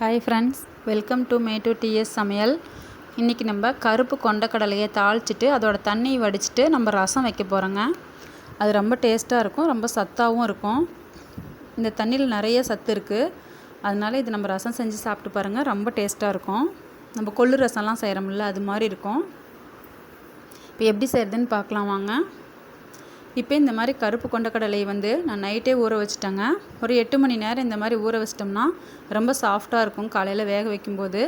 Hi friends welcome to மே டு டிஎஸ் சமையல். இன்றைக்கி நம்ம கருப்பு கொண்டக்கடலையை தாளிச்சிட்டு அதோட தண்ணியை வடிச்சிட்டு நம்ம ரசம் வைக்க போகிறோங்க அது ரொம்ப டேஸ்ட்டாக இருக்கும் ரொம்ப சத்தாகவும் இருக்கும். இந்த தண்ணியில் நிறைய சத்து இருக்குது அதனால இது நம்ம ரசம் செஞ்சு சாப்பிட்டு பாருங்கள் ரொம்ப டேஸ்ட்டாக இருக்கும். நம்ம கொள்ளு ரசம்லாம் செய்கிறோம்ல அது மாதிரி இருக்கும். இப்போ எப்படி செய்கிறதுன்னு பார்க்கலாம் வாங்க. இப்போ இந்த மாதிரி கருப்பு கொண்டக்கடலை வந்து நான் நைட்டே ஊற வச்சுட்டேங்க. ஒரு எட்டு மணி நேரம் இந்த மாதிரி ஊற வச்சிட்டோம்னா ரொம்ப சாஃப்டாக இருக்கும் காலையில் வேக வைக்கும்போது.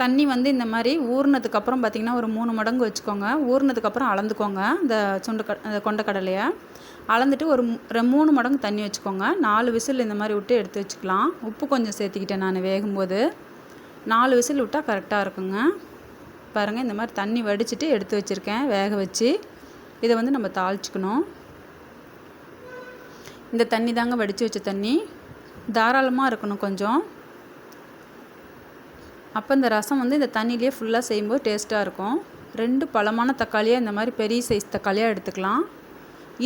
தண்ணி வந்து இந்த மாதிரி ஊறினதுக்கப்புறம் பார்த்திங்கன்னா ஒரு மூணு மடங்கு வச்சுக்கோங்க. ஊறினதுக்கப்புறம் அளந்துக்கோங்க இந்த சுண்டு க அந்த கொண்டக்கடலையை. அளந்துட்டு ஒரு ரெ மூணு மடங்கு தண்ணி வச்சுக்கோங்க. நாலு விசில் இந்த மாதிரி விட்டு எடுத்து வச்சுக்கலாம். உப்பு கொஞ்சம் சேர்த்துக்கிட்டேன் நான் வேகும்போது. நாலு விசில் விட்டால் கரெக்டாக இருக்குங்க. பாருங்கள் இந்த மாதிரி தண்ணி வடிச்சிட்டு எடுத்து வச்சுருக்கேன். வேக வச்சு. இதை வந்து நம்ம தாளிச்சுக்கணும். இந்த தண்ணி தாங்க வடித்து வச்ச தண்ணி. தாராளமாக இருக்கணும் கொஞ்சம். அப்போ இந்த ரசம் வந்து இந்த தண்ணியிலே ஃபுல்லாக செய்யும்போது டேஸ்ட்டாக இருக்கும். ரெண்டு பழமான தக்காளியாக இந்த மாதிரி பெரிய சைஸ் தக்காளியாக எடுத்துக்கலாம்.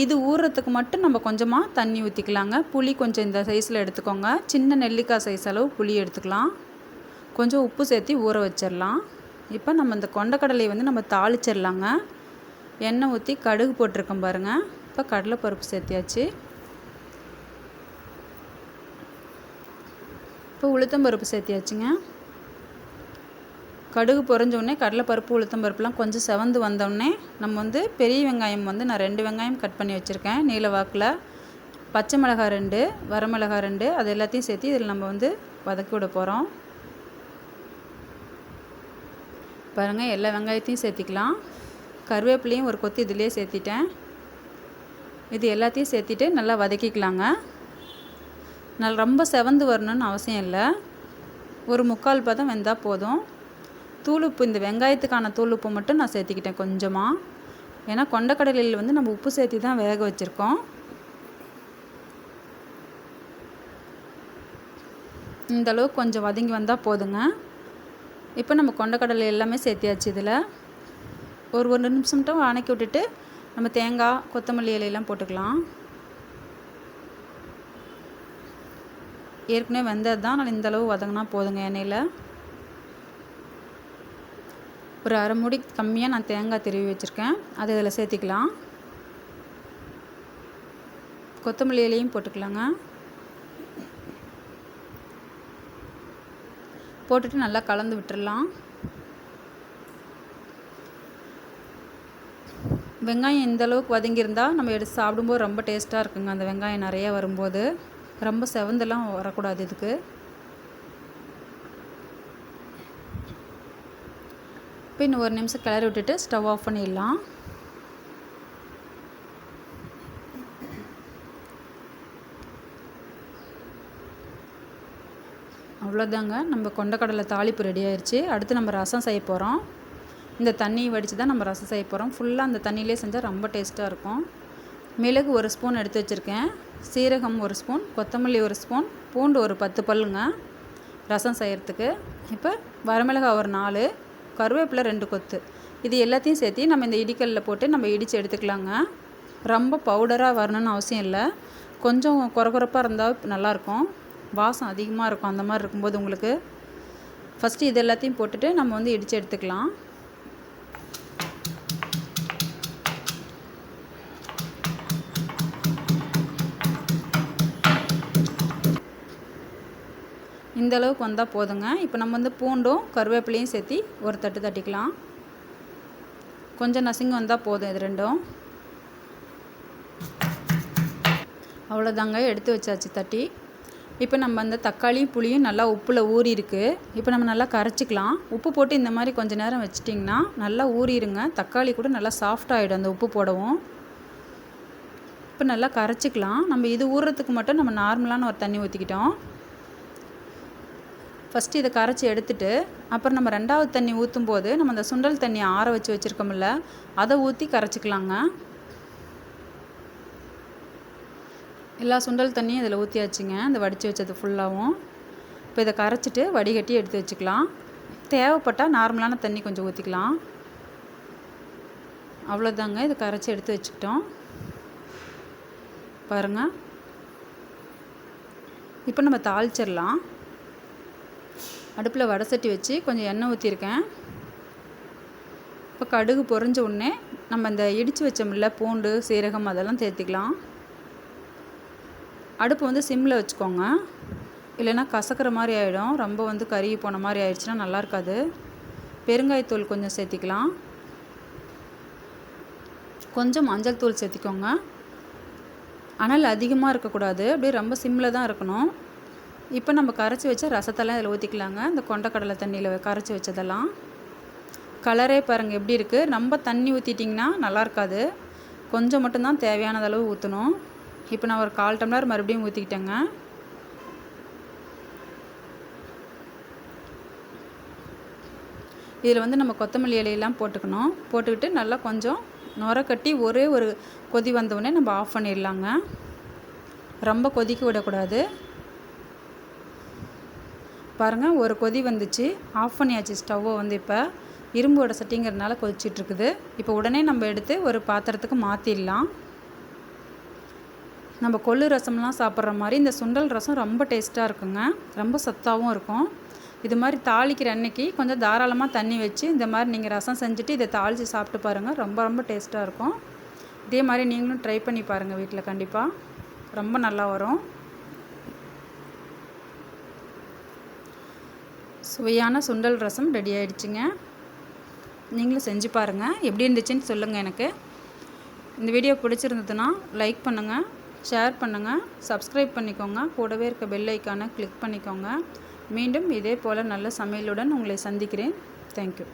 இது ஊறுறதுக்கு மட்டும் நம்ம கொஞ்சமாக தண்ணி ஊற்றிக்கலாங்க புளி கொஞ்சம் இந்த சைஸில் எடுத்துக்கோங்க. சின்ன நெல்லிக்காய் சைஸ் அளவு புளி எடுத்துக்கலாம். கொஞ்சம் உப்பு சேர்த்து ஊற வச்சிடலாம் இப்போ நம்ம இந்த கொண்டக்கடலையை வந்து நம்ம தாளிச்சிடலாங்க எண்ணெய் ஊற்றி கடுகு போட்டிருக்கேன் பாருங்கள் இப்போ கடலைப்பருப்பு சேர்த்தியாச்சு. இப்போ உளுத்தம்பருப்பு சேர்த்தியாச்சுங்க. கடுகு பொறிஞ்சோடனே கடலைப்பருப்பு உளுத்தம்பருப்புலாம் கொஞ்சம் செவந்து வந்தோடனே நம்ம வந்து பெரிய வெங்காயம் வந்து நான் ரெண்டு வெங்காயம் கட் பண்ணி வச்சுருக்கேன். நீல வாக்கில் பச்சை மிளகாய் ரெண்டு வரமிளகாய் ரெண்டு அது எல்லாத்தையும் சேர்த்து இதில் நம்ம வந்து வதக்கி விட போகிறோம் பாருங்கள் எல்லா வெங்காயத்தையும் சேர்த்திக்கலாம். கருவேப்பிலையும் ஒரு கொத்து இதிலே சேர்த்திட்டேன். இது எல்லாத்தையும் சேர்த்திட்டு நல்லா வதக்கிக்கலாங்க. நல்லா ரொம்ப செவந்து வரணும்னு அவசியம் இல்லை. ஒரு முக்கால் பதம் வெந்தால் போதும். தூளுப்பு இந்த வெங்காயத்துக்கான தூளுப்பு மட்டும் நான் சேர்த்திக்கிட்டேன் கொஞ்சமாக ஏன்னா கொண்டக்கடலையில் வந்து நம்ம உப்பு சேர்த்தி தான் வேக வச்சுருக்கோம். இந்த அளவுக்கு கொஞ்சம் வதங்கி வந்தால் போதுங்க. இப்போ நம்ம கொண்டக்கடலை எல்லாமே சேர்த்தியாச்சு இதில். ஒரு ஒரு நிமிஷம் மட்டும் வணக்கி விட்டுட்டு நம்ம தேங்காய் கொத்தமல்லி இலையெல்லாம் போட்டுக்கலாம். ஏற்கனவே வெந்தது தான் நான் இந்தளவு வதங்கினா போதுங்க எண்ணெயில். ஒரு அரை மூடி கம்மியாக நான் தேங்காய் திருவி வச்சுருக்கேன். அதை இதில் சேர்த்திக்கலாம். கொத்தமல்லி இலையும் போட்டுக்கலாங்க. போட்டுட்டு நல்லா கலந்து விட்டுடலாம் வெங்காயம் இந்த அளவுக்கு வதங்கியிருந்தால் நம்ம எடுத்து சாப்பிடும்போது ரொம்ப டேஸ்ட்டாக இருக்குங்க. அந்த வெங்காயம் நிறையா வரும்போது ரொம்ப செவந்தெல்லாம் வரக்கூடாது இதுக்கு. இப்போ இன்னும் ஒரு நிமிஷம் கிளறி விட்டுட்டு ஸ்டவ் ஆஃப் பண்ணிடலாம். அவ்வளோதாங்க நம்ம கொண்டக்கடலை தாளிப்பு ரெடி ஆயிடுச்சு அடுத்து நம்ம ரசம் செய்ய போகிறோம் இந்த தண்ணியை வடித்து தான் நம்ம ரசம் செய்ய போகிறோம் ஃபுல்லாக அந்த தண்ணியிலே செஞ்சால் ரொம்ப டேஸ்ட்டாக இருக்கும். மிளகு ஒரு ஸ்பூன் எடுத்து வச்சுருக்கேன். சீரகம் ஒரு ஸ்பூன் கொத்தமல்லி ஒரு ஸ்பூன் பூண்டு ஒரு பத்து பல்லுங்க ரசம் செய்கிறதுக்கு இப்போ வரமிளகாய் ஒரு நாலு கருவேப்பிலை ரெண்டு கொத்து. இது எல்லாத்தையும் சேர்த்து நம்ம இந்த இடிக்கல்லில் போட்டு நம்ம இடித்து எடுத்துக்கலாங்க. ரொம்ப பவுடராக வரணும்னு அவசியம் இல்லை. கொஞ்சம் குறகுறப்பாக இருந்தால் நல்லாயிருக்கும் வாசம் அதிகமாக இருக்கும் அந்த மாதிரி இருக்கும்போது உங்களுக்கு. ஃபஸ்ட்டு இது எல்லாத்தையும் போட்டுட்டு நம்ம வந்து இடித்து எடுத்துக்கலாம். இந்த அளவுக்கு வந்தால் போதுங்க. இப்போ நம்ம வந்து பூண்டும் கருவேப்பிலையும் சேர்த்து ஒரு தட்டு தட்டிக்கலாம். கொஞ்சம் நசுங்கி வந்தால் போதும் இது ரெண்டும். அவ்வளோதாங்க எடுத்து வச்சாச்சு தட்டி. இப்போ நம்ம அந்த தக்காளியும் புளியும் நல்லா உப்பில் ஊறி இருக்குது இப்போ நம்ம நல்லா கரைச்சிக்கலாம். உப்பு போட்டு இந்த மாதிரி கொஞ்சம் நேரம் வச்சிட்டிங்கன்னா நல்லா ஊறிடுங்க. தக்காளி கூட நல்லா சாஃப்டாகிடும் அந்த உப்பு போடவும். இப்போ நல்லா கரைச்சிக்கலாம். நம்ம இது ஊறுறதுக்கு மட்டும் நம்ம நார்மலான ஒரு தண்ணி ஊற்றிக்கிட்டோம் ஃபஸ்ட்டு இதை கரைச்சி எடுத்துட்டு அப்புறம் நம்ம ரெண்டாவது தண்ணி ஊற்றும் போது நம்ம அந்த சுண்டல் தண்ணி ஆற வச்சு வச்சுருக்கோம்ல அதை ஊற்றி கரைச்சிக்கலாங்க. எல்லா சுண்டல் தண்ணியும் இதில் ஊற்றியாச்சுங்க இந்த வடித்து வச்சது ஃபுல்லாகவும் இப்போ இதை கரைச்சிட்டு வடிகட்டி எடுத்து வச்சுக்கலாம். தேவைப்பட்டால் நார்மலான தண்ணி கொஞ்சம் ஊற்றிக்கலாம் அவ்வளோதாங்க இதை கரைச்சி எடுத்து வச்சுக்கிட்டோம். பாருங்கள் இப்போ நம்ம தாளிச்சிடலாம். அடுப்பில் வடை சட்டி வச்சு கொஞ்சம் எண்ணெய் ஊற்றிருக்கேன். இப்போ கடுகு பொறிஞ்ச உடனே நம்ம இந்த இடித்து வச்சோம்ல பூண்டு சீரகம் அதெல்லாம் சேர்த்திக்கலாம் அடுப்பு வந்து சிம்மில் வச்சுக்கோங்க. இல்லைன்னா கசக்கிற மாதிரி ஆகிடும் ரொம்ப வந்து கருகி போன மாதிரி ஆயிடுச்சுன்னா நல்லா இருக்காது. பெருங்காயத்தூள் கொஞ்சம் சேர்த்திக்கலாம். கொஞ்சம் மஞ்சள் தூள் சேர்த்திக்கோங்க. அனல் அதிகமாக இருக்கக்கூடாது. அப்படியே ரொம்ப சிம்மில் தான் இருக்கணும். இப்போ நம்ம கரைச்சி வச்ச ரசத்தெல்லாம் இதில் ஊற்றிக்கலாங்க இந்த கொண்டக்கடலை தண்ணியில் கரைச்சி வச்சதெல்லாம். கலரே பாருங்கள் எப்படி இருக்குது ரொம்ப தண்ணி ஊற்றிட்டிங்கன்னா நல்லா இருக்காது. கொஞ்சம் மட்டும்தான் தேவையானது அளவு ஊற்றணும் இப்போ நான் ஒரு கால் டம்ளர் மறுபடியும் ஊற்றிக்கிட்டேங்க இதில் வந்து நம்ம கொத்தமல்லி இலையெல்லாம் போட்டுக்கணும். போட்டுக்கிட்டு நல்லா கொஞ்சம் நுர கட்டி ஒரே ஒரு கொதி வந்தவுடனே நம்ம ஆஃப் பண்ணிடலாங்க. ரொம்ப கொதிக்க விடக்கூடாது. பாருங்கள் ஒரு கொதி வந்துச்சு. ஆஃப் பண்ணியாச்சு ஸ்டவ்வை வந்து இப்போ. இரும்போட சட்டிங்கிறதுனால கொதிச்சிட்ருக்குது. இப்போ உடனே நம்ம எடுத்து ஒரு பாத்திரத்துக்கு மாற்றிடலாம் நம்ம கொள்ளு ரசம்லாம் சாப்பிட்ற மாதிரி இந்த சுண்டல் ரசம் ரொம்ப டேஸ்ட்டாக இருக்குங்க. ரொம்ப சத்தாகவும் இருக்கும். இது மாதிரி தாளிக்கிற அன்னைக்கு கொஞ்சம் தாராளமாக தண்ணி வச்சு இந்த மாதிரி நீங்கள் ரசம் செஞ்சுட்டு இதை தாளித்து சாப்பிட்டு பாருங்கள் ரொம்ப ரொம்ப டேஸ்ட்டாக இருக்கும். இதே மாதிரி நீங்களும் ட்ரை பண்ணி பாருங்கள் வீட்டில் கண்டிப்பாக ரொம்ப நல்லா வரும். சுவையான சுண்டல் ரசம் ரெடி ஆகிடுச்சிங்க நீங்களும் செஞ்சு பாருங்கள் எப்படி இருந்துச்சுன்னு சொல்லுங்கள் எனக்கு. இந்த வீடியோ பிடிச்சிருந்ததுன்னா லைக் பண்ணுங்கள் ஷேர் பண்ணுங்கள் சப்ஸ்கிரைப் பண்ணிக்கோங்க. கூடவே இருக்க பெல் ஐக்கானை கிளிக் பண்ணிக்கோங்க. மீண்டும் இதே போல் நல்ல சமையலுடன் உங்களை சந்திக்கிறேன். தேங்க்யூ